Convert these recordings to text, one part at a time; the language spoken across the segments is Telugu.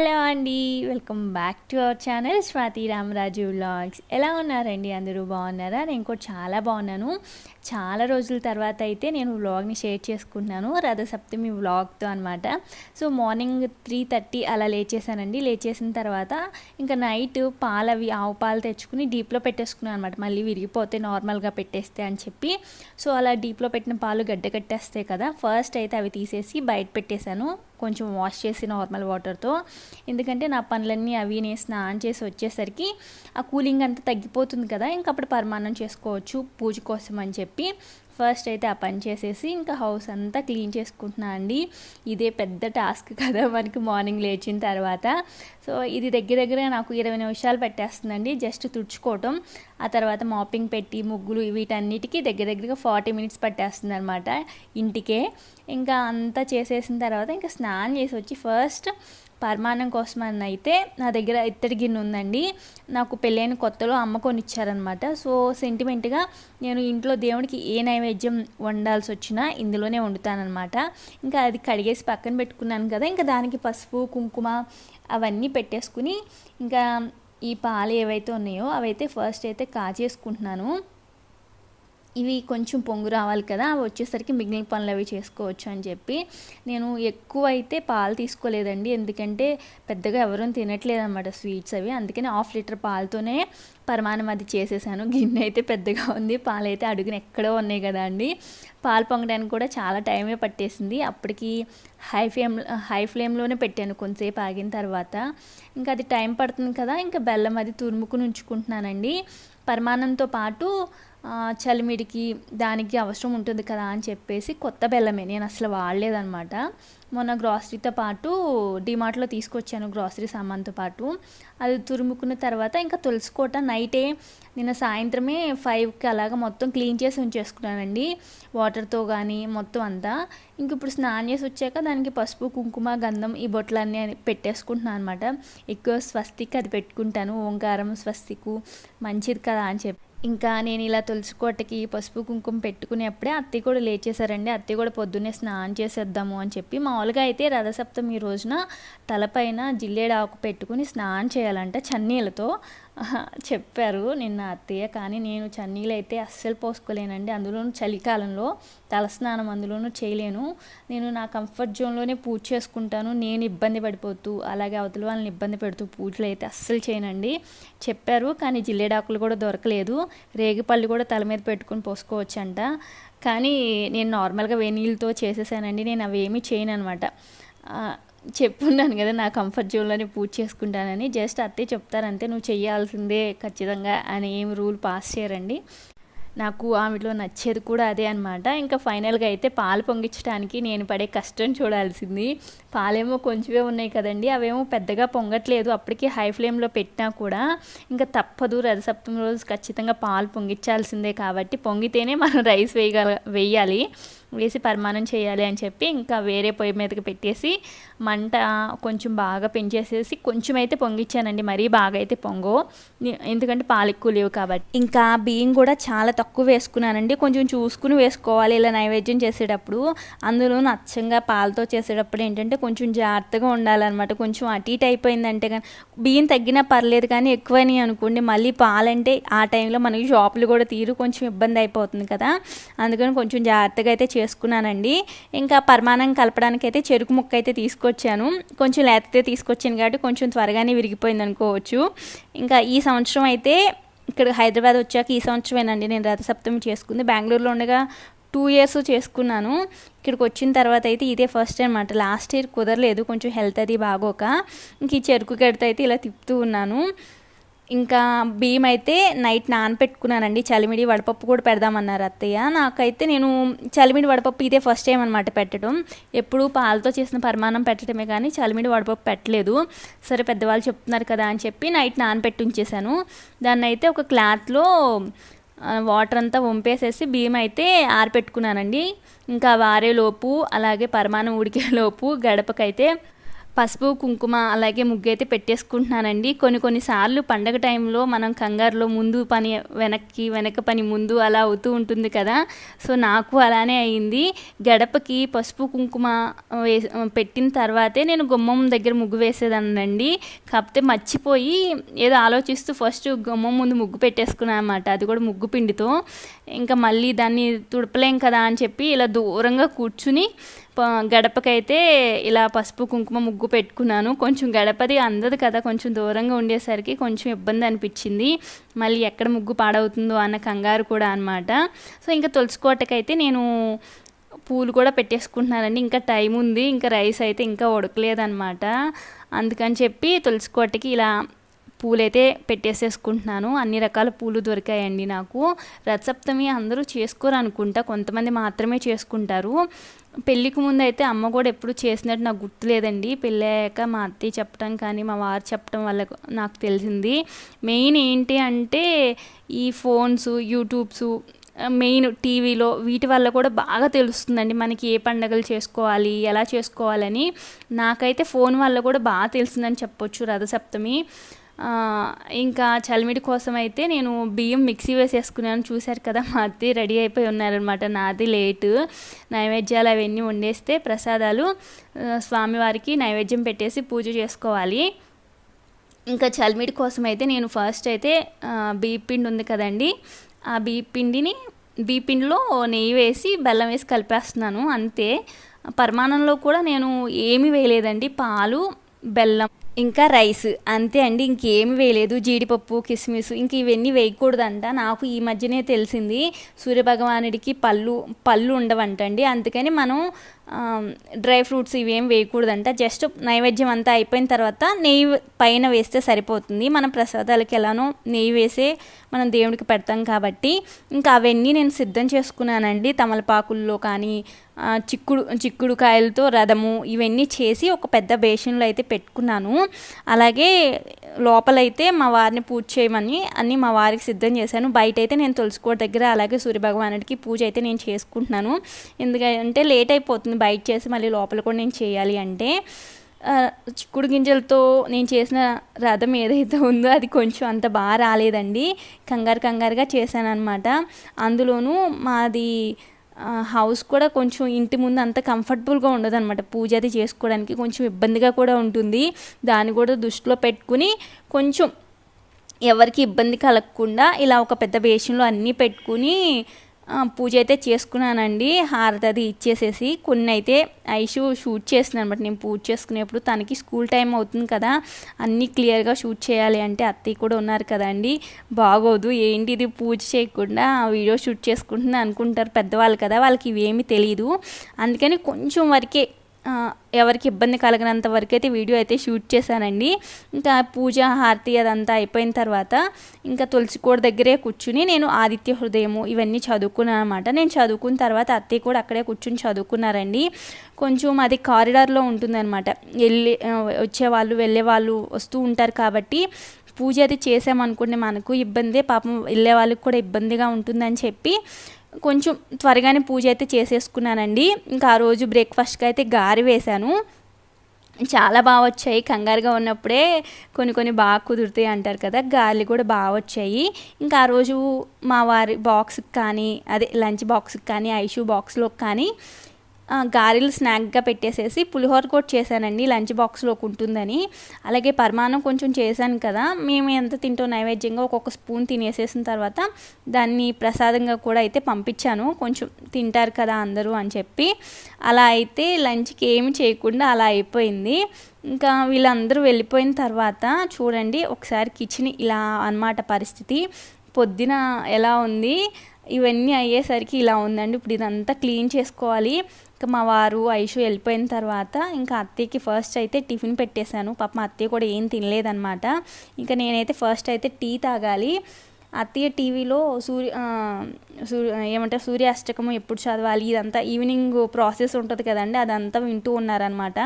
హలో అండి welcome back to our channel Swathi Ramaraju vlogs. ఎలా ఉన్నారండి? అందరూ బాగున్నారా? నేను కూడా చాలా బాగున్నాను. చాలా రోజుల తర్వాత అయితే నేను వ్లాగ్ని షేర్ చేసుకుంటున్నాను. రథసప్తమి వ్లాగ్తో అనమాట సో మార్నింగ్ త్రీ థర్టీ అలా లేచేసానండి లేచేసిన తర్వాత ఇంకా నైట్ పాలు అవి ఆవు పాలు తెచ్చుకుని డీప్లో పెట్టేసుకున్నాను అనమాట మళ్ళీ విరిగిపోతే నార్మల్గా పెట్టేస్తే అని చెప్పి. సో అలా డీప్లో పెట్టిన పాలు గడ్డ కట్టేస్తాయి కదా ఫస్ట్ అయితే అవి తీసేసి బయట పెట్టేశాను. కొంచెం వాష్ చేసి నార్మల్ వాటర్తో. ఎందుకంటే నా పని పనులన్నీ అవి నేను స్నానం చేసి వచ్చేసరికి ఆ కూలింగ్ అంతా తగ్గిపోతుంది కదా ఇంక అప్పుడు పరమాన్నం చేసుకోవచ్చు పూజ కోసం అని చెప్పి. ఫస్ట్ అయితే ఆ పని చేసేసి ఇంకా హౌస్ అంతా క్లీన్ చేసుకుంటున్నా అండి. ఇదే పెద్ద టాస్క్ కదా మనకి మార్నింగ్ లేచిన తర్వాత. సో ఇది దగ్గర దగ్గర నాకు ఇరవై నిమిషాలు పెట్టేస్తుందండి జస్ట్ తుడుచుకోవటం. ఆ తర్వాత మాపింగ్ పెట్టి ముగ్గులు వీటన్నిటికీ దగ్గర దగ్గరగా ఫార్టీ మినిట్స్ పట్టేస్తుంది అనమాట ఇంటికే. ఇంకా అంతా చేసేసిన తర్వాత ఇంకా స్నానం చేసి వచ్చి ఫస్ట్ పరమాన్నం కోసం అని అయితే నా దగ్గర ఇత్తడి గిన్నె ఉందండి. నాకు పెళ్ళైన కొత్తలో అమ్మ కొనిచ్చారనమాట సో సెంటిమెంట్గా నేను ఇంట్లో దేవుడికి ఏ నైవేద్యం వండాల్సి వచ్చినా ఇందులోనే వండుతానమాట ఇంకా అది కడిగేసి పక్కన పెట్టుకున్నాను కదా ఇంకా దానికి పసుపు కుంకుమ అవన్నీ పెట్టేసుకుని ఇంకా ఈ పాలు ఏవైతే ఉన్నాయో అవైతే ఫస్ట్ అయితే కాచేసుకుంటున్నాను ఇవి కొంచెం పొంగు రావాలి కదా అవి వచ్చేసరికి మిగిలిన పనులు అవి చేసుకోవచ్చు అని చెప్పి. నేను ఎక్కువ అయితే పాలు తీసుకోలేదండి. ఎందుకంటే పెద్దగా ఎవరూ తినట్లేదు అనమాట స్వీట్స్ అవి. అందుకని హాఫ్ లీటర్ పాలతోనే పరమాణం అది చేసేసాను. గిన్నె అయితే పెద్దగా ఉంది. పాలు అయితే అడుగున ఎక్కడో ఉన్నాయి కదా అండి. పాలు పొంగడానికి కూడా చాలా టైమే పట్టేసింది. అప్పటికి హై ఫ్లేమ్ హై ఫ్లేమ్లోనే పెట్టాను కొంతసేపు ఆగిన తర్వాత. ఇంకా అది టైం పడుతుంది కదా ఇంకా బెల్లం అది తురుముకుని ఉంచుకుంటున్నానండి. పరమాన్నంతో పాటు చలిమిడికి దానికి అవసరం ఉంటుంది కదా అని చెప్పేసి కొత్త బెల్లమే. నేను అసలు వాడలేదనమాట మొన్న గ్రాసరీతో పాటు డిమార్ట్లో తీసుకొచ్చాను గ్రాసరీ సామాన్తో పాటు. అది తురుముకున్న తర్వాత ఇంకా తులుసుకోట నైటే నిన్న సాయంత్రమే ఫైవ్కి అలాగ మొత్తం క్లీన్ చేసి ఉంచేసుకున్నానండి. వాటర్తో కానీ మొత్తం అంతా. ఇంక ఇప్పుడు స్నానం చేసి వచ్చాక దానికి పసుపు కుంకుమ గంధం ఈ బొట్లన్నీ పెట్టేసుకుంటున్నాను అనమాట ఎక్కువ స్వస్తికి అది పెట్టుకుంటాను. ఓంకారం స్వస్తికు మంచిది కదా అని చెప్పి. ఇంకా నేను ఇలా తులసికోటకి పసుపు కుంకుమ పెట్టుకునేప్పుడే అత్తయ్య కూడా లేచేశారండి. అత్తయ్య కూడా పొద్దున్నే స్నానం చేసేద్దాము అని చెప్పి మామూలుగా అయితే రథసప్తమి రోజున తలపైన జిల్లేడు ఆకు పెట్టుకుని స్నానం చేయాలంట చన్నీళ్ళతో. చెప్పారు నిన్న అత్తయ్య. కానీ నేను చన్నీళ్ళు అయితే అస్సలు పోసుకోలేనండి. అందులోనూ చలికాలంలో తలస్నానం అందులోనూ చేయలేను. నేను నా కంఫర్ట్ జోన్లోనే పూజ చేసుకుంటాను. నేను ఇబ్బంది పడిపోతూ అలాగే అవతల వాళ్ళని ఇబ్బంది పెడుతూ పూజలు అయితే అస్సలు చేయనండి. చెప్పారు కానీ జిల్లేడాకులు కూడా దొరకలేదు. రేగిపళ్ళు కూడా తల మీద పెట్టుకుని పోసుకోవచ్చంట. కానీ నేను నార్మల్గా వేనీళ్ళతో చేసేసానండి. నేను అవి ఏమీ చేయను అనమాట చెప్పున్నాను కదా నా కంఫర్ట్ జోన్లోనే పూజ చేసుకుంటానని. జస్ట్ అత్తే చెప్తారంతే నువ్వు చేయాల్సిందే ఖచ్చితంగా అని ఏం రూల్ పాస్ చేయరండి. నాకు ఆమెలో నచ్చేది కూడా అదే అనమాట ఇంకా ఫైనల్గా అయితే పాలు పొంగించడానికి నేను పడే కష్టం చూడాల్సింది. పాలేమో కొంచెమే ఉన్నాయి కదండి అవేమో పెద్దగా పొంగట్లేదు. అప్పటికి హై ఫ్లేమ్లో పెట్టినా కూడా ఇంకా తప్పదు. రథసప్తమి రోజు ఖచ్చితంగా పాలు పొంగించాల్సిందే కాబట్టి పొంగితేనే మనం రైస్ వేయగల వేయాలి. వేసి పరిమాణం చేయాలి అని చెప్పి ఇంకా వేరే పొయ్యి మీదకి పెట్టేసి మంట కొంచెం బాగా పెంచేసేసి కొంచెం అయితే పొంగిచ్చానండి. మరీ బాగా అయితే పొంగో ఎందుకంటే పాలు ఎక్కువ లేవు కాబట్టి. ఇంకా బియ్యం కూడా చాలా తక్కువ వేసుకున్నానండి. కొంచెం చూసుకుని వేసుకోవాలి ఇలా నైవేద్యం చేసేటప్పుడు. అందులో అచ్చంగా పాలతో చేసేటప్పుడు ఏంటంటే కొంచెం జాగ్రత్తగా ఉండాలన్నమాట. కొంచెం అటు ఇటు అయిపోయిందంటే కానీ బియ్యం తగ్గినా పర్లేదు కానీ ఎక్కువైనాయి అనుకోండి మళ్ళీ పాలంటే ఆ టైంలో మనకి షాపులు కూడా తీరు కొంచెం ఇబ్బంది అయిపోతుంది కదా. అందుకని కొంచెం జాగ్రత్తగా అయితే చేసుకున్నానండి. ఇంకా పరిమాణం కలపడానికి అయితే చెరుకు ముక్క అయితే తీసుకొచ్చాను. కొంచెం లేతతే తీసుకొచ్చాను కాబట్టి కొంచెం త్వరగానే విరిగిపోయింది అనుకోవచ్చు. ఇంకా ఈ సంవత్సరం అయితే ఇక్కడ హైదరాబాద్ వచ్చాక ఈ సంవత్సరమేనండి నేను రథసప్తమి చేసుకుంది. బెంగళూరులో ఉండగా టూ ఇయర్స్ చేసుకున్నాను. ఇక్కడికి వచ్చిన తర్వాత అయితే ఇదే ఫస్ట్ అనమాట లాస్ట్ ఇయర్ కుదరలేదు. కొంచెం హెల్త్ అది బాగోక ఇంక ఈ చెరుకు గడితే అయితే ఇలా తిప్పుతూ ఉన్నాను. ఇంకా బియ్యం అయితే నైట్ నానపెట్టుకున్నానండి. చలిమిడి వడపప్పు కూడా పెడదామన్నారు అత్తయ్య. నాకైతే నేను చలిమిడి వడపప్పు ఇదే ఫస్ట్ టైం అనమాట పెట్టడం. ఎప్పుడు పాలతో చేసిన పరిమాణం పెట్టడమే కానీ చలిమిడి వడపప్పు పెట్టలేదు. సరే పెద్దవాళ్ళు చెప్తున్నారు కదా అని చెప్పి నైట్ నానపెట్టి ఉంచేశాను. దాన్ని అయితే ఒక క్లాత్లో వాటర్ అంతా వంపేసేసి బియ్యం అయితే ఆరిపెట్టుకున్నానండి. ఇంకా వారేలోపు అలాగే పరిమాణం ఉడికేలోపు గడపకైతే పసుపు కుంకుమ అలాగే ముగ్గు అయితే పెట్టేసుకుంటున్నానండి. కొన్ని కొన్నిసార్లు పండగ టైంలో మనం కంగారులో ముందు పని వెనక్కి వెనక పని ముందు అలా అవుతూ ఉంటుంది కదా. సో నాకు అలానే అయింది. గడపకి పసుపు కుంకుమ వే పెట్టిన తర్వాతే నేను గుమ్మం దగ్గర ముగ్గు వేసేదానండి కాకపోతే మర్చిపోయి ఏదో ఆలోచిస్తూ ఫస్ట్ గుమ్మం ముందు ముగ్గు పెట్టేసుకున్నాను అనమాట అది కూడా ముగ్గు పిండితో. ఇంకా మళ్ళీ దాన్ని తుడపలేం కదా అని చెప్పి ఇలా దూరంగా కూర్చుని గడపకైతే ఇలా పసుపు కుంకుమ ముగ్గు పెట్టుకున్నాను. కొంచెం గడపది అందదు కదా కొంచెం దూరంగా ఉండేసరికి కొంచెం ఇబ్బంది అనిపించింది. మళ్ళీ ఎక్కడ ముగ్గు పాడవుతుందో అన్న కంగారు కూడా అనమాట సో ఇంకా తులుచుకోవటకైతే నేను పూలు కూడా పెట్టేసుకుంటున్నానండి. ఇంకా టైం ఉంది. ఇంకా రైస్ అయితే ఇంకా ఉడకలేదన్నమాట. అందుకని చెప్పి తులుచుకోవటకి ఇలా పూలైతే పెట్టేసేసుకుంటున్నాను. అన్ని రకాల పూలు దొరికాయండి నాకు. రథసప్తమి అందరూ చేసుకోరు అనుకుంటా. కొంతమంది మాత్రమే చేసుకుంటారు. పెళ్ళికి ముందు అయితే అమ్మ కూడా ఎప్పుడు చేసినట్టు నాకు గుర్తులేదండి. పెళ్ళి అయ్యాక మా అత్తయ్య చెప్పడం కానీ మా వారు చెప్పడం వల్ల నాకు తెలిసింది. మెయిన్ ఏంటి అంటే ఈ ఫోన్స్ యూట్యూబ్స్ మెయిన్ టీవీలో వీటి వల్ల కూడా బాగా తెలుస్తుందండి. మనకి ఏ పండగలు చేసుకోవాలి ఎలా చేసుకోవాలని. నాకైతే ఫోన్ వల్ల కూడా బాగా తెలిసిందని చెప్పొచ్చు రథసప్తమి. ఇంకా చలిమిడి కోసం అయితే నేను బియ్యం మిక్సీ వేసేసుకున్నాను. చూశారు కదా మా అత్తయ్య రెడీ అయిపోయి ఉన్నారనమాట నాది లేటు. నైవేద్యాలు అవన్నీ వండేస్తే ప్రసాదాలు స్వామివారికి నైవేద్యం పెట్టేసి పూజ చేసుకోవాలి. ఇంకా చలిమిడి కోసం అయితే నేను ఫస్ట్ అయితే బియ్యపిండి పిండి ఉంది కదండి. ఆ బియ్యపిండిని పిండిని నెయ్యి వేసి బెల్లం వేసి కలిపేస్తున్నాను. అంతే. పరిమాణంలో కూడా నేను ఏమీ వేయలేదండి. పాలు బెల్లం ఇంకా రైస్. అంతే అండి ఇంకేమి వేయలేదు. జీడిపప్పు కిస్మిస్ ఇంక ఇవన్నీ వేయకూడదంట. నాకు ఈ మధ్యనే తెలిసింది సూర్యభగవానుడికి పళ్ళు పళ్ళు ఉండవంటండి. అందుకని మనం డ్రై ఫ్రూట్స్ ఇవేం వేయకూడదంట. జస్ట్ నైవేద్యం అంతా అయిపోయిన తర్వాత నెయ్యి పైన వేస్తే సరిపోతుంది. మన ప్రసాదాలకి ఎలానో నెయ్యి వేసే మనం దేవుడికి పెడతాం కాబట్టి. ఇంకా అవన్నీ నేను సిద్ధం చేసుకున్నానండి. తమలపాకుల్లో కానీ చిక్కుడు చిక్కుడుకాయలతో రథము ఇవన్నీ చేసి ఒక పెద్ద బేషన్లో అయితే పెట్టుకున్నాను. అలాగే లోపలైతే మా వారిని పూజ చేయమని అన్నీ మా వారికి సిద్ధం చేశాను. బయట అయితే నేను తులసికోట దగ్గర అలాగే సూర్యభగవానుడికి పూజ అయితే నేను చేసుకుంటున్నాను. ఎందుకంటే లేట్ అయిపోతుంది బయట చేసి మళ్ళీ లోపల కూడా నేను చేయాలి అంటే చిక్కుడు గింజలతో నేను చేసిన రథం ఏదైతే ఉందో అది కొంచెం అంత బాగా రాలేదండి. కంగారు కంగారుగా చేశానమాట అందులోనూ మాది హౌస్ కూడా కొంచెం ఇంటి ముందు అంత కంఫర్టబుల్గా ఉండదు అనమాట పూజ అది చేసుకోవడానికి కొంచెం ఇబ్బందిగా కూడా ఉంటుంది. దాన్ని కూడా దృష్టిలో పెట్టుకుని కొంచెం ఎవరికి ఇబ్బంది కలగకుండా ఇలా ఒక పెద్ద బేషన్లో అన్నీ పెట్టుకుని పూజ అయితే చేసుకున్నానండి. హారతి అది ఇచ్చేసేసి కొన్ని అయితే ఐషు షూట్ చేస్తున్నాను అనమాట నేను పూజ చేసుకునేప్పుడు తనకి స్కూల్ టైం అవుతుంది కదా అన్నీ క్లియర్గా షూట్ చేయాలి అంటే అత్తయ్య కూడా ఉన్నారు కదండి. బాగోదు ఏంటి ఇది పూజ చేయకుండా వీడియో షూట్ చేసుకుంటుంది అనుకుంటారు పెద్దవాళ్ళు కదా వాళ్ళకి ఇవేమీ తెలియదు అందుకని కొంచెం వరకే ఎవరికి ఇబ్బంది కలగనంత వరకు అయితే వీడియో అయితే షూట్ చేశానండి. ఇంకా పూజ హారతి అదంతా అయిపోయిన తర్వాత ఇంకా తులసి కోట దగ్గరే కూర్చుని నేను ఆదిత్య హృదయము ఇవన్నీ చదువుకున్నాను అనమాట నేను చదువుకున్న తర్వాత అత్తయ్య కూడా అక్కడే కూర్చుని చదువుకున్నారండి. కొంచెం అది కారిడార్లో ఉంటుందన్నమాట. వెళ్ళి వచ్చేవాళ్ళు వెళ్ళే వాళ్ళు వస్తూ ఉంటారు కాబట్టి పూజ అది చేసామనుకుంటే మనకు ఇబ్బందే. పాపం వెళ్ళే వాళ్ళకి కూడా ఇబ్బందిగా ఉంటుందని చెప్పి కొంచెం త్వరగానే పూజ అయితే చేసేసుకున్నానండి. ఇంకా ఆ రోజు బ్రేక్ఫాస్ట్కి అయితే గారి వేశాను. చాలా బాగా వచ్చాయి. కంగారుగా ఉన్నప్పుడే కొన్ని కొన్ని బాగా కుదురుతాయి అంటారు కదా గాలి కూడా బాగా వచ్చాయి. ఇంకా ఆ రోజు మా వారి బాక్స్కి కానీ అదే లంచ్ బాక్స్కి కానీ ఐషూ బాక్స్లోకి కానీ గారెలు స్నాక్గా పెట్టేసేసి పులిహోర కూడా చేశానండి లంచ్ బాక్స్లోకి ఉంటుందని. అలాగే పరమాణం కొంచెం చేశాను కదా మేము ఎంత తింటో నైవేద్యంగా ఒక్కొక్క స్పూన్ తినేసేసిన తర్వాత దాన్ని ప్రసాదంగా కూడా అయితే పంపించాను. కొంచెం తింటారు కదా అందరూ అని చెప్పి. అలా అయితే లంచ్కి ఏమి చేయకుండా అలా అయిపోయింది. ఇంకా వీళ్ళందరూ వెళ్ళిపోయిన తర్వాత చూడండి ఒకసారి కిచెన్ ఇలా అన్నమాట పరిస్థితి. పొద్దున ఎలా ఉంది? ఇవన్నీ అయ్యేసరికి ఇలా ఉందండి. ఇప్పుడు ఇదంతా క్లీన్ చేసుకోవాలి. ఇంకా మా వారు ఐషు వెళ్ళిపోయిన తర్వాత ఇంకా అత్తయ్యకి ఫస్ట్ అయితే టిఫిన్ పెట్టేశాను. పాప మా అత్తయ్య కూడా ఏం తినలేదన్నమాట. ఇంకా నేనైతే ఫస్ట్ అయితే టీ తాగాలి. అత్తయ్య టీవీలో సూర్య సూర్య ఏమంటారు సూర్యాష్టకము ఎప్పుడు చదవాలి? ఇదంతా ఈవినింగ్ ప్రాసెస్ ఉంటుంది కదండి అదంతా వింటూ ఉన్నారనమాట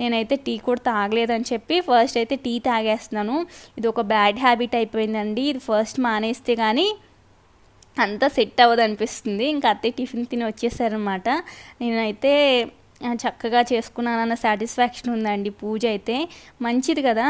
నేనైతే టీ కూడా తాగలేదని చెప్పి ఫస్ట్ అయితే టీ తాగేస్తున్నాను. ఇది ఒక బ్యాడ్ హ్యాబిట్ అయిపోయిందండి. ఇది ఫస్ట్ మానేస్తే కానీ అంతా సెట్ అవ్వదు అనిపిస్తుంది ఇంకా అత్తయ్య టిఫిన్ తిని వచ్చేసారనమాట నేనైతే చక్కగా చేసుకున్నానన్న సాటిస్ఫాక్షన్ ఉందండి పూజ అయితే. మంచిది కదా.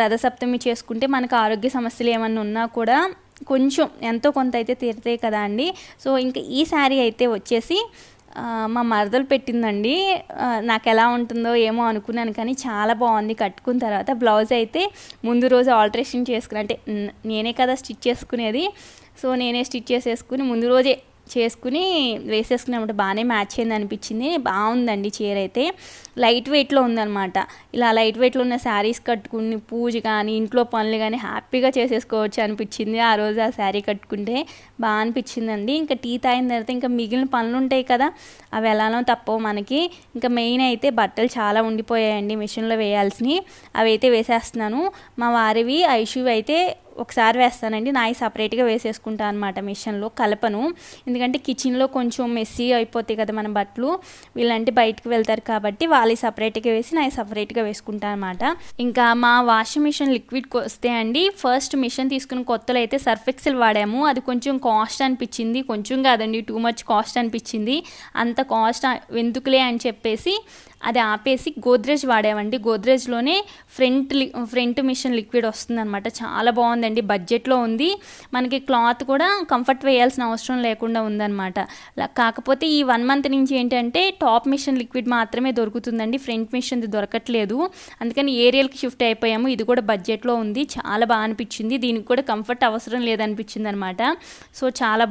రథసప్తమి చేసుకుంటే మనకు ఆరోగ్య సమస్యలు ఏమన్నా ఉన్నా కూడా కొంచెం ఎంతో కొంత అయితే తీరుతాయి కదా అండి. సో ఇంకా ఈ శారీ అయితే వచ్చేసి మా మరదలు పెట్టిందండి. నాకు ఎలా ఉంటుందో ఏమో అనుకున్నాను కానీ చాలా బాగుంది. కట్టుకున్న తర్వాత బ్లౌజ్ అయితే ముందు రోజు ఆల్టరేషన్ చేసుకుని అంటే నేనే కదా స్టిచ్ చేసుకునేది. సో నేనే స్టిచ్ చేసేసుకుని ముందు రోజే చేసుకుని వేసేసుకున్నప్పుడు బాగానే మ్యాచ్ అయింది అనిపించింది. బాగుందండి చీర అయితే. లైట్ వెయిట్లో ఉందన్నమాట. ఇలా లైట్ వెయిట్లో ఉన్న శారీస్ కట్టుకుని పూజ కానీ ఇంట్లో పనులు కానీ హ్యాపీగా చేసేసుకోవచ్చు అనిపించింది ఆ రోజు ఆ శారీ కట్టుకుంటే. బాగా అనిపించిందండి. ఇంకా టీ తాగిన తర్వాత ఇంకా మిగిలిన పనులు ఉంటాయి కదా అవి ఎలానో తప్పవు మనకి. ఇంకా మెయిన్ అయితే బట్టలు చాలా ఉండిపోయాయండి మిషన్లో వేయాల్సినవి. అవి అయితే వేసేస్తున్నాను. మా వారివి ఐషువి అయితే ఒకసారి వేస్తానండి. నాయి సపరేట్గా వేసేసుకుంటాను అనమాట మిషన్లో. కలపను. ఎందుకంటే కిచెన్లో కొంచెం మెస్సీ అయిపోతాయి కదా మన బట్టలు. వీళ్ళంటే బయటకు వెళ్తారు కాబట్టి వాళ్ళు సపరేట్గా వేసి నాయి సపరేట్గా వేసుకుంటాను అనమాట ఇంకా మా వాషింగ్ మిషన్ లిక్విడ్కి వస్తే అండి ఫస్ట్ మిషన్ తీసుకున్న కొత్తలో అయితే సర్ఫ్ ఎక్సెల్ వాడాము. అది కొంచెం కాస్ట్ అనిపించింది. కొంచెం కాదండి టూ మచ్ కాస్ట్ అనిపించింది. అంత కాస్ట్ ఎందుకులే అని చెప్పేసి అది ఆపేసి గోద్రేజ్ వాడామండి. గోద్రేజ్లోనే ఫ్రంట్ లి ఫ్రంట్ మిషన్ లిక్విడ్ వస్తుందన్నమాట. చాలా బాగుందండి. బడ్జెట్లో ఉంది. మనకి క్లాత్ కూడా కంఫర్ట్ వేయాల్సిన అవసరం లేకుండా ఉందన్నమాట. కాకపోతే ఈ వన్ మంత్ నుంచి ఏంటంటే టాప్ మిషన్ లిక్విడ్ మాత్రమే దొరుకుతుందండి. ఫ్రంట్ మిషన్ది దొరకట్లేదు. అందుకని ఏరియల్కి షిఫ్ట్ అయిపోయాము. ఇది కూడా బడ్జెట్లో ఉంది. చాలా బాగా అనిపించింది. దీనికి కూడా కంఫర్ట్ అవసరం లేదనిపించింది అనమాట సో చాలా